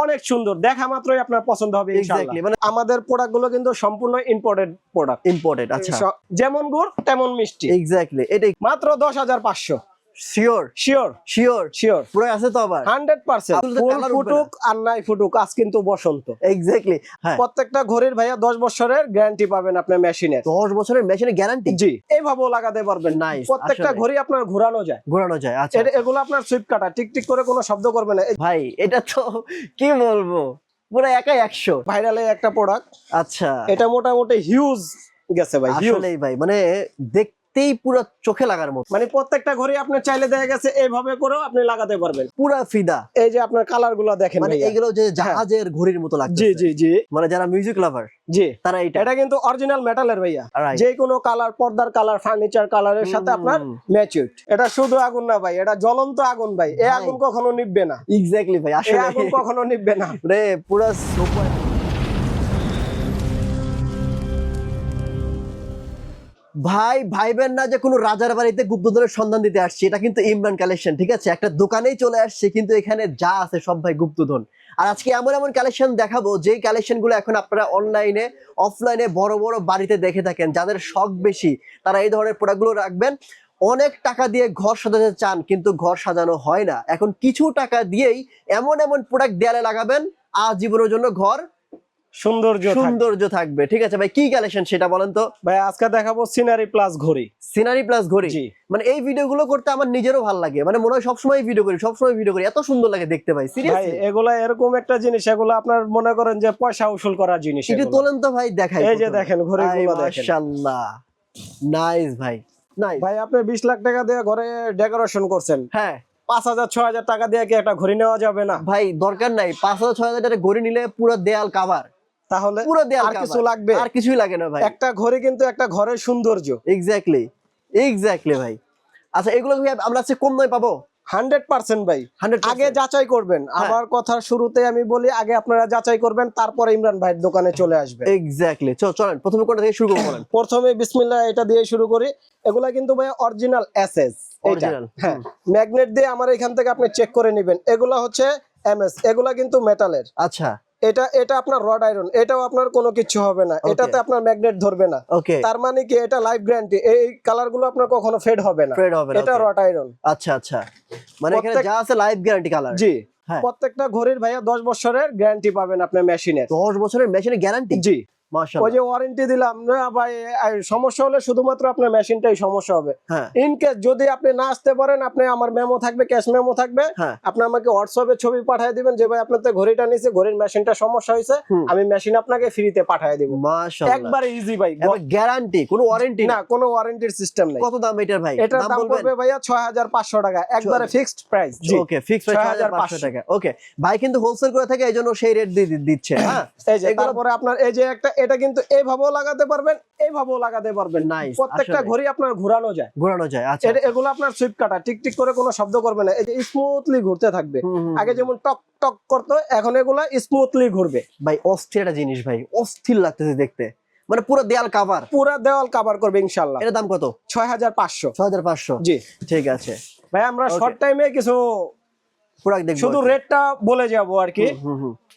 অনেক সুন্দর। দেখা মাত্রই আপনার পছন্দ হবে ইনশাআল্লাহ। মানে- আমাদের প্রোডাক্টগুলো কিন্তু সম্পূর্ণ ইম্পোর্টেড প্রোডাক্ট ইম্পোর্টেড আচ্ছা। যেমন গুড় তেমন মিষ্টি। এক্স্যাক্টলি এটাই। মাত্র দশ হাজার পাঁচশো। শিওর শিওর শিওর শিওর পুরো আছে তো আবার? Hundred percent. আসলে তো colour উঠবে ফুটুক আর নাই ফুটুক আজ কিন্তু বসন্ত। এক্স্যাক্টলি হ্যাঁ। প্রত্যেকটা ঘড়ির ভাইয়া দশ বছরের গ্যারান্টি পাবেন আপনার মেশিনের দশ বছরের মেশিনে গ্যারান্টি জি। এইভাবেও লাগাতে পারবেন। Nice, প্রত্যেকটা ঘড়ি আপনার ঘোরানো যায়। ঘোরানো যায় আচ্ছা। এগুলো আপনার সুইপ কাটা টিক টিক করে কোনো শব্দ করবে না। ভাই এটা তো কি বলব? পুরো একাই একশো। ভাইরালে একটা প্রোডাক্ট আচ্ছা। এটা মোটামুটি হিউজ গেছে ভাই হিউজ ভাই মানে দেখতেই পুরো চোখে লাগার মতো। মানে প্রত্যেকটা ঘড়ি আপনি চাইলে দেখা গেছে এইভাবে করেও আপনি লাগাতে পারবেন। পুরা ফিদা। এই যে আপনার কালারগুলো দেখেন মানে এগুলো যে জাহাজের ঘড়ির মতো লাগছে জি জি জি। মানে যারা মিউজিক লাভার জি। তারা এটা এটা কিন্তু অরিজিনাল মেটালের ভাইয়া. যে কোনো কালার পর্দার কালার ফার্নিচার কালারের সাথে আপনার ম্যাচিউড এটা শুধু আগুন না ভাই এটা জ্বলন্ত আগুন ভাই। এই। আগুন কখনো নিববে না। এক্স্যাক্টলি ভাই আসলে। আগুন কখনো নিববে না। রে পুরা সুপার ভাই, ভাইবেন না যে কোনো রাজার বাড়িতে গুপ্তধনের সন্ধান দিতে আসছে। এটা কিন্তু ইমরান কালেকশন ঠিক আছে? একটা দোকানেই চলে আসছে, কিন্তু এখানে যা আছে সব ভাই গুপ্তধন। আর আজকে এমন এমন কালেকশন দেখাবো, যেই কালেকশনগুলো এখন আপনারা অনলাইনে অফলাইনে বড় বড় বাড়িতে দেখে থাকেন। যাদের শখ বেশি, তারা এই ধরনের প্রোডাক্টগুলো রাখবেন। অনেক টাকা দিয়ে ঘর সাজাতে চান, কিন্তু ঘর সাজানো হয় না। এখন কিছু টাকা দিয়েই এমন এমন প্রোডাক্ট দেয়ালে লাগাবেন, আজীবনের জন্য ঘর সৌন্দর্য সৌন্দর্য থাকবে। ঠিক আছে ভাই কি কালেকশন সেটা বলেন তো? ভাই আজকে দেখাবো সিনারি প্লাস ঘড়ি। সিনারি প্লাস ঘড়ি? মানে এই ভিডিওগুলো করতে আমার নিজেরও ভালো লাগে। মানে মনে হয় সবসময় ভিডিও করি সবসময় ভিডিও করি। এত সুন্দর লাগে দেখতে ভাই সিরিয়াসলি এগুলা এরকম একটা জিনিস এগুলো আপনার মনে করেন যে পয়সা উসুল করার জিনিস একটু তোলেন তো ভাই দেখাই এই যে দেখেন ঘড়িগুলো দেখেন। মাশাআল্লাহ। নাইস ভাই নাইস ভাই আপনি বিশ লাখ টাকা দিয়ে ঘরে ডেকোরেশন করছেন। হ্যাঁ। পাঁচ হাজার ছয় হাজার টাকা দিয়ে কি একটা ঘড়ি নেওয়া যাবে না? ভাই দরকার নাই। পাঁচ হাজার ছয় হাজার টাকা ঘড়ি নিলে পুরো দেয়াল কাভার তাহলে পুরো দেয়াল আর কিছু লাগবে? আর কিছুই লাগে না ভাই। একটা ঘরে কিন্তু একটা ঘরের সৌন্দর্য। এক্স্যাক্টলি এক্স্যাক্টলি ভাই। আচ্ছা এগুলো কি আমরা আজকে কম নয় পাবো? হান্ড্রেড পার্সেন্ট ভাই। আগে যাচাই করবেন। হ্যাঁ। আমার কথা শুরুতে আমি বলি আগে আপনারা যাচাই করবেন তারপরে ইমরান ভাইয়ের দোকানে চলে আসবেন এক্স্যাক্টলি চলেন প্রথমে কোনটা থেকে শুরু করব বলেন। প্রথমে বিসমিল্লাহ এটা দিয়ে শুরু করি। এগুলা কিন্তু ভাই অরিজিনাল এসএস হ্যাঁ ম্যাগনেট দিয়ে আমার এখান থেকে আপনি চেক করে নেবেন। এগুলা হচ্ছে এমএস এগুলা কিন্তু মেটালের আচ্ছা। এটা এটা আপনার রড আয়রন এটাও আপনার কোনো কিছু হবে না। এটাতে আপনার ম্যাগনেট ধরবে না। ওকে তার মানে কি এটা লাইফ গ্যারান্টি এই কালারগুলো আপনার কখনো ফেড হবে না। ফেড হবে না এটা রড আয়রন আচ্ছা আচ্ছা। মানে এখানে যা আছে লাইফ গ্যারান্টি কালার জি। হ্যাঁ। প্রত্যেকটা ঘড়ির ভাইয়া দশ বছরের গ্যারান্টি পাবেন আপনার মেশিনে 10 বছরের মেশিনে গ্যারান্টি জি। ওই যে ওয়ারেন্টি দিলাম ভাই সমস্যা হলে শুধুমাত্র আপনার মেশিনটাই সমস্যা হবে। হ্যাঁ। ইন কেস যদি আপনি না আসতে পারেন আপনি আমার মেমো থাকবে ক্যাশ মেমো থাকবে। হ্যাঁ। আপনি আমাকে হোয়াটসঅ্যাপে ছবি পাঠিয়ে দিবেন যে ভাই আপনার তো ঘড়িটা নিছে ঘড়ির মেশিনটা সমস্যা হয়েছে আমি মেশিন আপনাকে ফ্রিতে পাঠিয়ে দিব। মাশাআল্লাহ। একবারে ইজি ভাই গ্যারান্টি কোনো ওয়ারেন্টি না কোনো ওয়ারেন্টির সিস্টেম নেই। কত দাম এটার ভাই? এটার দাম পড়বে ভাইয়া ছয় হাজার পাঁচশো টাকা একবারে fixed price okay fix price 6500 টাকা। ওকে ভাই কিন্তু হোলসেল করে থাকে এইজন্য সেই রেট দিয়ে দিচ্ছে হ্যাঁ? এই যে তারপরে আপনার এই যে একটা এটা কিন্তু এইভাবেও লাগাতে পারবেন এইভাবেও লাগাতে পারবেন। Nice, প্রত্যেকটা ঘড়ি আপনার ঘোরানো যায়। ঘোরানো যায় আচ্ছা। এগুলো আপনার সুইপ কাটা টিক টিক করে কোনো শব্দ করবে না এই যে স্মুথলি ঘুরতে থাকবে। আগে যেমন টক টক করতো এখন এগুলা স্মুথলি ঘুরবে। ভাই অস্থির একটা জিনিস ভাই অস্থির লাগতেছে দেখতে। মানে পুরো দেয়াল কাভার পুরা দেওয়াল কভার করবে ইনশাল্লাহ এটার দাম কত? ছয় হাজার পাঁচশো। ছয় হাজার পাঁচশো? জি। ঠিক আছে। ভাই আমরা শর্ট টাইমে কিছু প্রোডাক্ট দেখব শুধু রেটটা বলে যাব আর কি।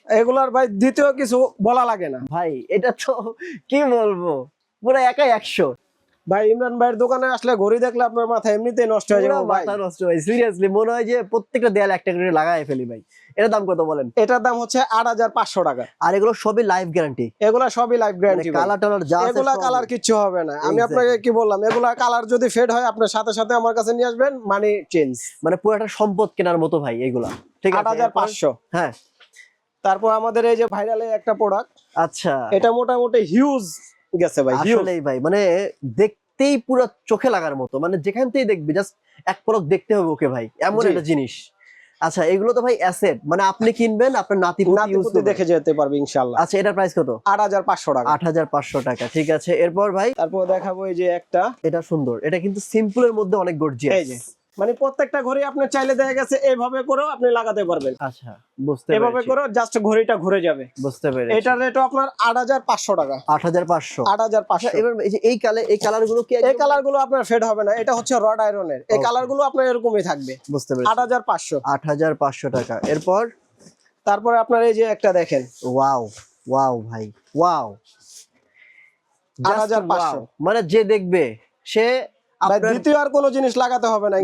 এগুলার ভাই দ্বিতীয় কিছু বলা লাগে না। ভাই এটা তো কি বলব? পুরো একাই একশো। ভাই ইমরান ভাইয়ের দোকানে আসলে ঘড়ি দেখলে আপনার মাথা এমনিতেই নষ্ট হয়ে যাবে মাথা নষ্ট ভাই সিরিয়াসলি মনে হয় যে প্রত্যেকটা দেয়াল একটা করে লাগাই ফেলি ভাই। এটার দাম কত বলেন? এটার দাম হচ্ছে আট হাজার পাঁচশো টাকা। আর এগুলো সবই লাইফ গ্যারান্টি এগুলা সবই লাইফ গ্যারান্টি কালার টালার যা এগুলা কালার কিছু হবে না। আমি আপনাকে কি বললাম এগুলা কালার যদি ফেড হয় আপনার সাথে সাথে আমার কাছে নিয়ে আসবেন মানি চেঞ্জ মানে পুরো একটা সম্পদ কেনার মতো ভাই এগুলা। ঠিক আট আছে হাজার এরপর? পাঁচশো। হ্যাঁ। তারপর আমাদের এই যে ভাইরালে একটা প্রোডাক্ট আচ্ছা। এটা মোটামুটি হিউজ গেছে ভাই আসলেই ভাই মানে দেখতেই পুরো চোখে লাগার মতো মানে যেখান থেকেই দেখবি জাস্ট এক পলক দেখতে হবে ওকে ভাই এমন একটা জিনিস। আচ্ছা এগুলো তো ভাই অ্যাসেট মানে আপনি কিনবেন আপনার নাতি নাতিপুতি দেখে যেতে পারবে ইনশাল্লাহ আচ্ছা এটার প্রাইস কত? আট হাজার পাঁচশো টাকা। আট হাজার পাঁচশো টাকা ঠিক আছে। এরপর ভাই? তারপর দেখাবো এই যে একটা। এটা সুন্দর এটা কিন্তু সিম্পলের মধ্যে অনেক গর্জিয়াস এই যে মানে প্রত্যেকটা ঘড়ি আপনি চাইলে দেখা গেছে এইভাবে করেও আপনি লাগাতে পারবেন। আচ্ছা বুঝতে এভাবে করে জাস্ট ঘড়িটা ঘুরে যাবে। বুঝতে পেরেছি। এটার রেটও আপনার আট হাজার পাঁচশো টাকা। আট হাজার পাঁচশো। আট হাজার পাঁচশো। এবার এই যে এই কালার এই কালারগুলো কি এই একদম- কালারগুলো আপনার ফেড হবে না। এটা হচ্ছে রড আয়রনের এই Okay. কালারগুলো আপনার এরকমই থাকবে। বুঝতে পেরেছি। হাজার পাঁচশো। আট হাজার পাঁচশো টাকা। এরপর? তারপরে আপনার এই যে একটা দেখেন। ওয়াও ওয়াও ভাই ওয়াও 8500 মানে যে দেখবে সে দ্বিতীয় আর কোনো জিনিস লাগাতে হবে না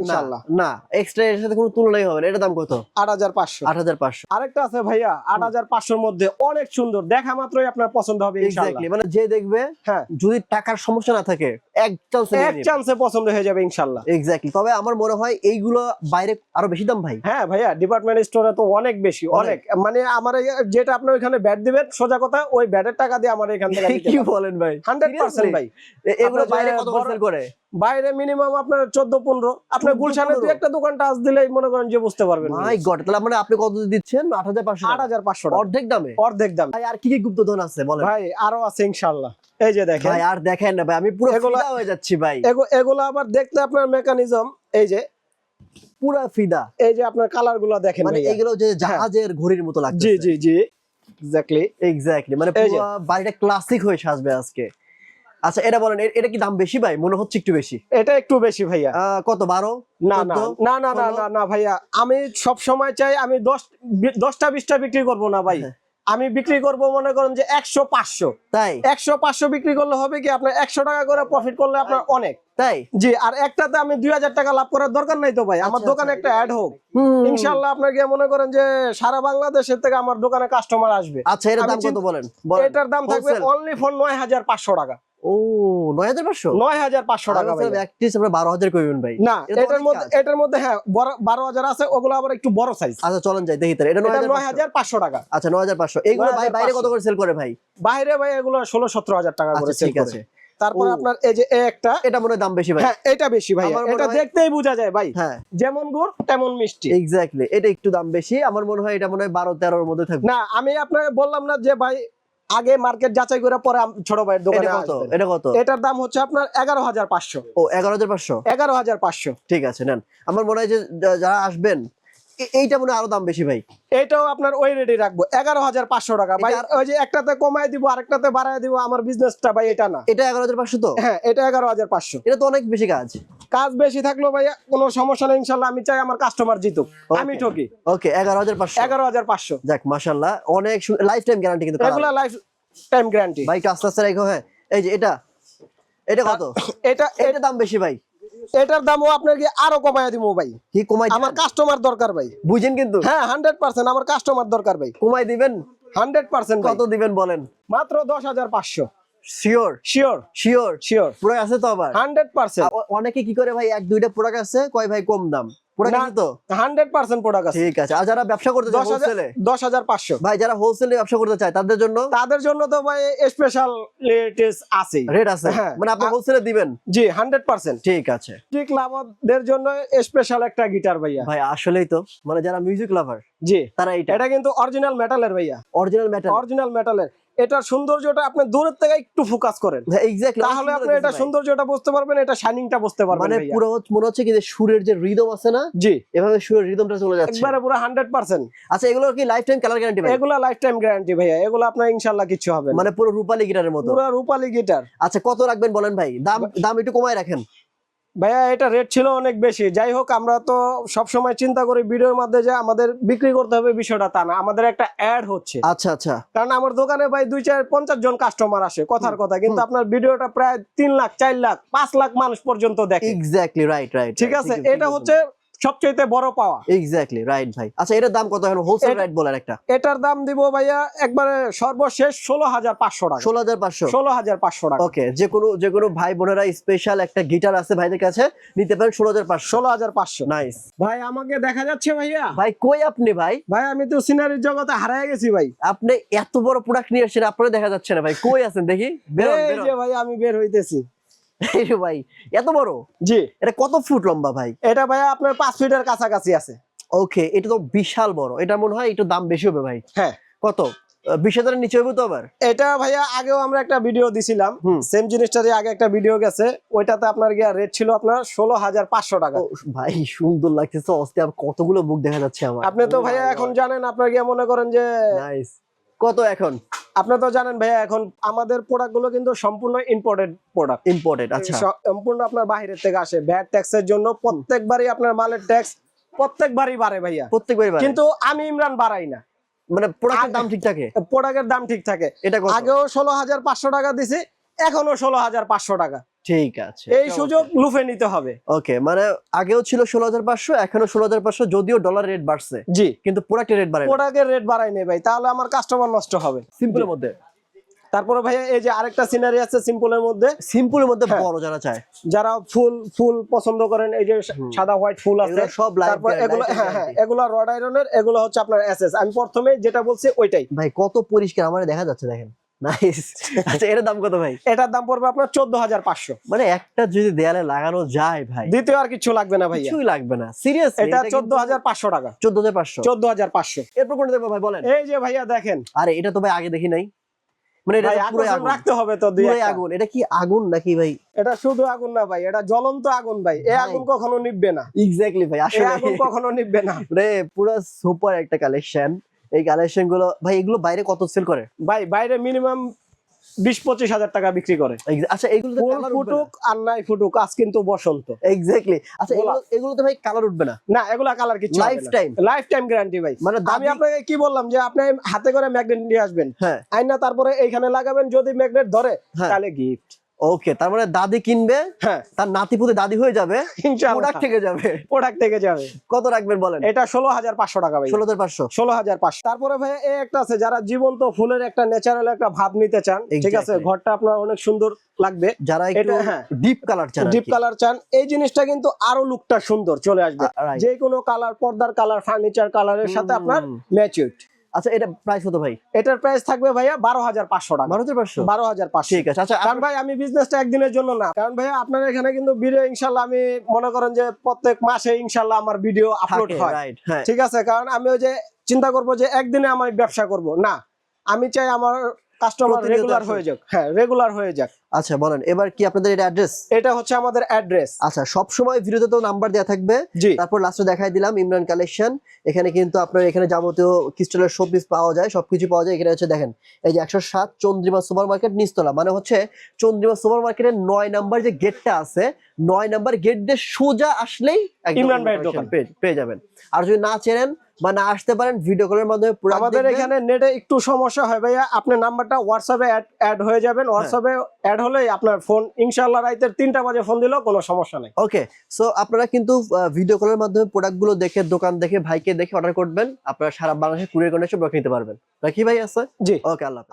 না এক্সট্রা এর সাথে কোনো তুলনাই হবে না। এটার দাম কত? আট হাজার পাঁচশো। আট হাজার পাঁচশো। আরেকটা আছে ভাইয়া আট হাজার পাঁচশোর মধ্যে অনেক সুন্দর। দেখা মাত্রই আপনার পছন্দ হবে এক্স্যাক্টলি মানে যে দেখবে হ্যাঁ। যদি টাকার সমস্যা না থাকে এক চান্স এক চান্সে পছন্দ হয়ে যাবে ইনশাল্লাহ। এক্স্যাক্টলি তবে আমার মনে হয় এইগুলো বাইরে আরও বেশি দাম ভাই। হ্যাঁ ভাইয়া ডিপার্টমেন্ট স্টোরে তো অনেক বেশি অনেক। মানে আমার যেটা আপনি ওইখানে ব্যাট দিবেন সোজা কথা ওই ব্যাটের টাকা দিয়ে আমার এখান থেকে কি বলেন ভাই? হান্ড্রেড পার্সেন্ট ভাই। এগুলো বাইরে কত করে? বাইরে মিনিমাম আপনার চোদ্দ পনেরো। আপনার 14, গুলশানে 15 একটা দোকান টাচ দিলেই মনে করেন যে বুঝতে পারবেন মাই গড তাহলে মানে আপনি কত দিচ্ছেন? আট হাজার পাঁচশো আট হাজার পাঁচশো অর্ধেক দামে? অর্ধেক দাম। ভাই আর কি কি গুপ্তধন আছে বলেন? ভাই আরও আছে ইনশাল্লাহ এই যে দেখেন। ভাই আর দেখেন না ভাই আমি পুরো এগুলা- ফিদা হয়ে যাচ্ছি ভাই। এগু- এগুলো আবার দেখতে আপনার মেকানিজম এই যে পুরো ফিদা। এই যে আপনার কালারগুলো দেখেন মানে এগুলো যে জাহাজের ঘড়ির মতো লাগছে জি জি জি। এক্স্যাক্টলি এক্স্যাক্টলি মানে পুরো বাড়িটা ক্লাসিক হয়ে সাজবে আজকে। আচ্ছা এটা বলেন এটা কি দাম বেশি ভাই? মনে হচ্ছে একটু বেশি। এটা একটু বেশি ভাইয়া। কত বারো? না না না না না না ভাইয়া আমি সব সময় চাই আমি দশ দশটা বিশটা বিক্রি করব না ভাই। হ্যাঁ। আমি বিক্রি করব মনে করেন যে একশো পাঁচশো। তাই? একশো পাঁচশো বিক্রি করলে হবে কি আপনার একশো টাকা করে প্রফিট করলে আপনার অনেক। তাই? জি আর একটাতে আমি দুই হাজার টাকা লাভ করার দরকার নাই তো ভাই। আমার আচ্ছা, দোকানে একটা অ্যাড হোক। ইনশাল্লাহ আপনার গিয়ে মনে করেন যে সারা বাংলাদেশের থেকে আমার দোকানে কাস্টমার আসবে। আচ্ছা এটার দাম কত বলেন? বলেন। এটার দাম থাকবে অনলি ফর নয় হাজার পাঁচশো টাকা। ও নয় হাজার পাঁচশো? নয় হাজার পাঁচশো টাকা আমরা বারো হাজার করবেন ভাই। না এটার মধ্যে এটার মধ্যে হ্যাঁ বারো হাজার আছে ওগুলো আবার একটু বড় সাইজ আচ্ছা চলেন যাই দেখি এটা নয় হাজার পাঁচশো। টাকা। আচ্ছা নয় হাজার পাঁচশো। এইগুলো ভাই বাইরে কত করে সেল করে ভাই? বাইরে ভাই এগুলো ষোলো সতেরো হাজার টাকা করে আচ্ছা ঠিক আছে। তারপরে আপনার এই যে একটা এটা মনে হয় দাম বেশি ভাই। হ্যাঁ এটা বেশি ভাই। এটা দেখতেই বোঝা যায় ভাই। হ্যাঁ। যেমন গুড় তেমন মিষ্টি। এক্স্যাক্টলি এটা একটু দাম বেশি। আমার মনে হয় এটা মনে হয় বারো তেরোর মধ্যে থাকবে। না আমি আপনাকে বললাম না যে ভাই আগে মার্কেট যাচাই করে পরে ছোট ভাইয়ের দোকানে কত? এটা কত? এটার দাম হচ্ছে আপনার এগারো হাজার পাঁচশো। ও এগারো হাজার পাঁচশো? এগারো হাজার পাঁচশো। ঠিক আছে নেন। আমার মনে হয় যে যারা আসবেন এইটা মনে হয় আরও দাম বেশি ভাই। এটাও আপনার ওই রেডি রাখব। এগারো হাজার পাঁচশো টাকা। ভাই ওই যে একটাতে কমাই দিব আরেকটাতে বাড়ায় দিব আমার বিজনেসটা ভাই এটা না। এটা এগারো হাজার পাঁচশো তো? হ্যাঁ এটা এগারো হাজার পাঁচশো। এটা তো অনেক বেশি কাজ। কাজ বেশি থাকলেও ভাইয়া কোনো সমস্যা নেই ইনশাল্লাহ আমি চাই আমার কাস্টমার জিতুক। আমি ঠকি। ওকে এগারো হাজার পাঁচশো। এগারো হাজার পাঁচশো। যাক মাশাল্লাহ অনেক লাইফ টাইম গ্যারান্টি কিন্তু এগুলা লাইফ টাইম গ্যারান্টি ভাই আস্তে আস্তে রাখো হ্যাঁ। এই যে এটা এটা কত? এটা এটা দাম বেশি ভাই। এটার দামও আপনার কি আরও কমায় দিব ভাই? কি কমাই আমার কাস্টমার দরকার ভাই। বুঝেন কিন্তু। হ্যাঁ হান্ড্রেড পার্সেন্ট আমার কাস্টমার দরকার ভাই। কমাই দিবেন? হান্ড্রেড পার্সেন্ট কত দিবেন বলেন? মাত্র দশ হাজার পাঁচশো। শিওর শিওর শিওর শিওর পুরো আছে তো আবার? Hundred percent. অনেকে কি করে ভাই এক দুইটা প্রোডাক্ট আছে কয় ভাই কম দাম? যারা ব্যবসা করতে দশ হাজার হোলসেলে দশ হাজার পাঁচশো। ভাই যারা হোলসেলে ব্যবসা করতে চায় তাদের জন্য? তাদের জন্য তো ভাই স্পেশাল লেটেস আছে রেট আছে? হ্যাঁ। মানে আপনি হোলসেলে দিবেন? জি হান্ড্রেড পার্সেন্ট। ঠিক আছে। ঠিক লাভারদের জন্য স্পেশাল একটা গিটার ভাইয়া। ভাই আসলেই তো। মানে যারা মিউজিক লাভার জি। তারা এইটা। এটা কিন্তু অরিজিনাল মেটালের ভাইয়া। অরিজিনাল মেটাল অরিজিনাল মেটালের এটার সৌন্দর্যটা আপনি দূরের থেকে একটু ফোকাস করেন। এক্স্যাক্টলি তাহলে আপনি এটা সৌন্দর্যটা বুঝতে পারবেন এটা শাইনিংটা বুঝতে পারবেন মানে পুরো মনে হচ্ছে কি যে সুরের যে রিদম আছে না জি। এভাবে সুরের রিদমটা চলে যাচ্ছে। একবারে পুরো হান্ড্রেড পার্সেন্ট আচ্ছা এগুলো কি লাইফ টাইম কালার গ্যারান্টি ভাই? এগুলা লাইফ টাইম গ্যারান্টি ভাইয়া এগুলো আপনার ইনশাল্লাহ কিছু হবে মানে পুরো রূপালী গিটারের মতো? পুরো রূপালী গিটার আচ্ছা কত রাখবেন বলেন ভাই? দাম দাম একটু কমায় রাখেন। ভাইয়া এটা রেট ছিল অনেক বেশি। যাই হোক আমরা তো সব সময় চিন্তা করি ভিডিওর মধ্যে যে আমাদের বিক্রি করতে হবে বিষয়টা তা না। আমাদের একটা অ্যাড হচ্ছে। আচ্ছা আচ্ছা। কারণ আমার দোকানে ভাই দুই চার পঞ্চাশ জন কাস্টমার আসে কথার কথা। কিন্তু আপনার ভিডিওটা প্রায় তিন লাখ চার লাখ পাঁচ লাখ মানুষ পর্যন্ত দেখে। এক্স্যাক্টলি রাইট রাইট ঠিক আছে? এটা হচ্ছে সবচেয়ে বড় পাওয়া। এক্স্যাক্টলি রাইট ভাই। আচ্ছা এটার দাম কত এখন? হোলসেল রাইট বলেন একটা। এটার দাম দিব ভাইয়া একবারে সর্বশেষ ষোলো হাজার পাঁচশো টাকা। ষোলো হাজার পাঁচশো। ষোলো হাজার পাঁচশো টাকা। ওকে যে কোনো যে কোনো ভাই বোনেরা স্পেশাল একটা গিটার আছে ভাইদের কাছে নিতে পারেন ষোলো হাজার পাঁচশো। ষোলো হাজার পাঁচশো। নাইস ভাই আমাকে দেখা যাচ্ছে ভাইয়া। ভাই কই আপনি ভাই? ভাই আমি তো সিনারির জগতে হারায় গেছি ভাই। আপনি এত বড় প্রোডাক্ট নিয়ে এসেছেন আপনারা দেখা যাচ্ছে না ভাই। কই আছেন দেখি? যে ভাই আমি বের হইতেছি। ভাই এত বড়? জি। এটা কত ফুট লম্বা ভাই? এটা ভাইয়া আপনার পাঁচ ফিটের কাছাকাছি আছে। ওকে এটা তো বিশাল বড়। এটা মনে হয় একটু দাম বেশি হবে ভাই। হ্যাঁ। কত? বিশ হাজারের নিচে হবে তো আবার? এটা ভাইয়া আগেও আমরা একটা ভিডিও দিছিলাম। সেম জিনিসটারই আগে একটা ভিডিও গেছে। ওইটাতে আপনার গিয়া রেট ছিল আপনার ষোলো হাজার পাঁচশো টাকা। ভাই সুন্দর লাগতেছে অস্তে আর কতগুলো মুখ দেখা যাচ্ছে আমার। আপনি তো ভাইয়া এখন জানেন আপনার গিয়া মনে করেন যে কত এখন? আপনারা তো জানেন ভাইয়া এখন আমাদের প্রোডাক্টগুলো কিন্তু সম্পূর্ণ ইম্পোর্টেড প্রোডাক্ট ইম্পোর্টেড আচ্ছা। সম্পূর্ণ আপনার বাইরের থেকে আসে। ভ্যাট ট্যাক্সের জন্য প্রত্যেকবারই আপনার মালের ট্যাক্স প্রত্যেকবারই বাড়ে ভাইয়া। প্রত্যেকবারই বাড়ে। কিন্তু আমি ইমরান বাড়াই না। মানে প্রোডাক্টের দাম ঠিক থাকে? প্রোডাক্টের দাম ঠিক থাকে। এটা আগেও ষোলো হাজার পাঁচশো টাকা দিছি এখনও ষোলো হাজার পাঁচশো টাকা। ঠিক আছে। এই সুযোগ লুফে নিতে হবে। ওকে মানে আগেও ছিল ষোলো হাজার পাঁচশো এখনও ষোলো হাজার পাঁচশো যদিও ডলার রেট বাড়ছে। জি। কিন্তু প্রোডাক্টের রেট বাড়ে প্রোডাক্টের রেট বাড়াই নেই ভাই তাহলে আমার কাস্টমার নষ্ট হবে। সিম্পলের মধ্যে। তারপরে ভাইয়া এই যে আরেকটা সিনারি আছে সিম্পলের মধ্যে। সিম্পলের মধ্যে হ্যাঁ। বড় যারা চায়। যারা ফুল ফুল পছন্দ করেন এই যে সাদা হোয়াইট ফুল আছে। সব তারপর এগুলো হ্যাঁ হ্যাঁ এগুলো রড আয়রনের এগুলো হচ্ছে আপনার এসএস আমি প্রথমে যেটা বলছি ওইটাই। ভাই কত পরিষ্কার আমার দেখা যাচ্ছে দেখেন। নাইস আচ্ছা এর দাম কত ভাই? এটার দাম পড়বে আপনার চোদ্দ হাজার পাঁচশো। মানে একটা যদি দেয়ালে লাগানো যায় ভাই। দ্বিতীয় আর কিছু লাগবে না কিছুই লাগবে না। সিরিয়াস এটা চোদ্দ হাজার পাঁচশো টাকা। চোদ্দ হাজার পাঁচশো? চোদ্দ হাজার পাঁচশো। এরপর কোনটা দেখব ভাই বলেন। এই যে ভাইয়া দেখেন। আরে এটা তো ভাই আগে দেখি নাই। মানে এটা ভাই আগুন রাখতে হবে তো দুই আগুন। এটা কি আগুন নাকি ভাই? এটা শুধু আগুন না ভাই এটা জ্বলন্ত আগুন ভাই। এই আগুন কখনো নিববে না। এক্স্যাক্টলি ভাই আসলে। আগুন কখনো নিববে না। মানে পুরো সুপার একটা কালেকশন এই কালেকশনগুলো ভাই এগুলো বাইরে কত সেল করে? ভাই বাইরে মিনিমাম বিশ পঁচিশ হাজার টাকা বিক্রি করে। আচ্ছা এগুলো ফুটুক আর নাই ফুটুক আজ কিন্তু বসন্ত। এক্স্যাক্টলি আচ্ছা এগুলো এগুলো তো ভাই কালার উঠবে না? না এগুলা কালার কিছু life time life time guarantee ভাই। মানে আমি আপনাকে কি বললাম যে আপনি হাতে করে ম্যাগনেট নিয়ে আসবেন। হ্যাঁ। আইনা তারপরে এইখানে লাগাবেন যদি ম্যাগনেট ধরে হ্যাঁ। তাহলে গিফট ওকে তার মানে দাদি কিনবে হ্যাঁ। তার নাতি পুতে দাদি হয়ে যাবে প্রোডাক্ট থেকে যাবে। প্রোডাক্ট থেকে যাবে। কত রাখবেন বলেন? এটা ষোলো হাজার পাঁচশো টাকা ভাই। ষোলো হাজার পাঁচশো। ষোলো হাজার পাঁচশো। তারপরে ভাই একটা আছে যারা জীবন্ত ফুলের একটা ন্যাচারাল একটা ভাব নিতে চান ঠিক আছে? ঘরটা আপনার অনেক সুন্দর লাগবে। যারা একটু হ্যাঁ। ডিপ কালার চান ডিপ কালার চান এই জিনিসটা কিন্তু আরও লুকটা সুন্দর চলে আসবে. যে কোনো কালার পর্দার কালার ফার্নিচার কালারের সাথে আপনার ম্যাচিউড আচ্ছা এটা প্রাইস কত ভাই? এটার প্রাইস থাকবে ভাইয়া বারো হাজার পাঁচশো টাকা। বারো হাজার পাঁচশো? বারো হাজার পাঁচশো। ঠিক আছে আচ্ছা কারণ ভাই আমি বিজনেসটা একদিনের জন্য না। কারণ ভাইয়া আপনার এখানে কিন্তু ভিডিও ইনশাল্লাহ আমি মনে করেন যে প্রত্যেক মাসে ইনশাল্লাহ আমার ভিডিও আপলোড হয়। হ্যাঁ। ঠিক আছে কারণ আমি ওই যে চিন্তা করব যে একদিনে আমি ব্যবসা করব। না আমি চাই আমার কাস্টমার রেগুলার হয়ে যাক। হ্যাঁ রেগুলার হয়ে যাক। আচ্ছা বলেন এবার কি আপনাদের এটা অ্যাড্রেস এটা হচ্ছে আমাদের অ্যাড্রেস আচ্ছা সব সময় ভিডিওতে তো নাম্বার দেওয়া থাকবে। তারপর লাস্টে দেখাই দিলাম ইমরান কালেকশন এখানে কিন্তু আপনার এখানে যাবতীয় ক্রিস্টালের শোপিস পাওয়া যায় সবকিছু পাওয়া যায়। এখানে হচ্ছে দেখেন এই যে একশো সাত চন্দ্রিমা সুপার মার্কেট নিচতলা মানে হচ্ছে চন্দ্রিমা সুপার মার্কেটের নয় নাম্বার যে গেটটা আছে নয় নাম্বার গেট দিয়ে সোজা আসলেই ইমরান ভাইয়ের দোকান। পেয়ে- পেয়ে যাবেন। আর যদি না চেনেন বা না আসতে পারেন ভিডিও কলের মাধ্যমে আমাদের এখানে নেটে একটু সমস্যা হয় ভাইয়া। আপনার নাম্বারটা হোয়াটসঅ্যাপে অ্যাড হয়ে যাবেন হ্যাঁ। হোয়াটসঅ্যাপে অ্যাড হলেই আপনার ফোন ইনশাআল্লাহ রাইতের তিনটা বাজে ফোন দিলেও কোনো সমস্যা নেই। ওকে সো আপনারা কিন্তু ভিডিও কলের মাধ্যমে প্রোডাক্টগুলো দেখে দোকান দেখে ভাইকে দেখে অর্ডার করবেন। আপনারা সারা বাংলাদেশে কুরিয়ার কন্ডিশন নিতে পারবেন। রাখি ভাই আছে? জি। ওকে আল্লাহ।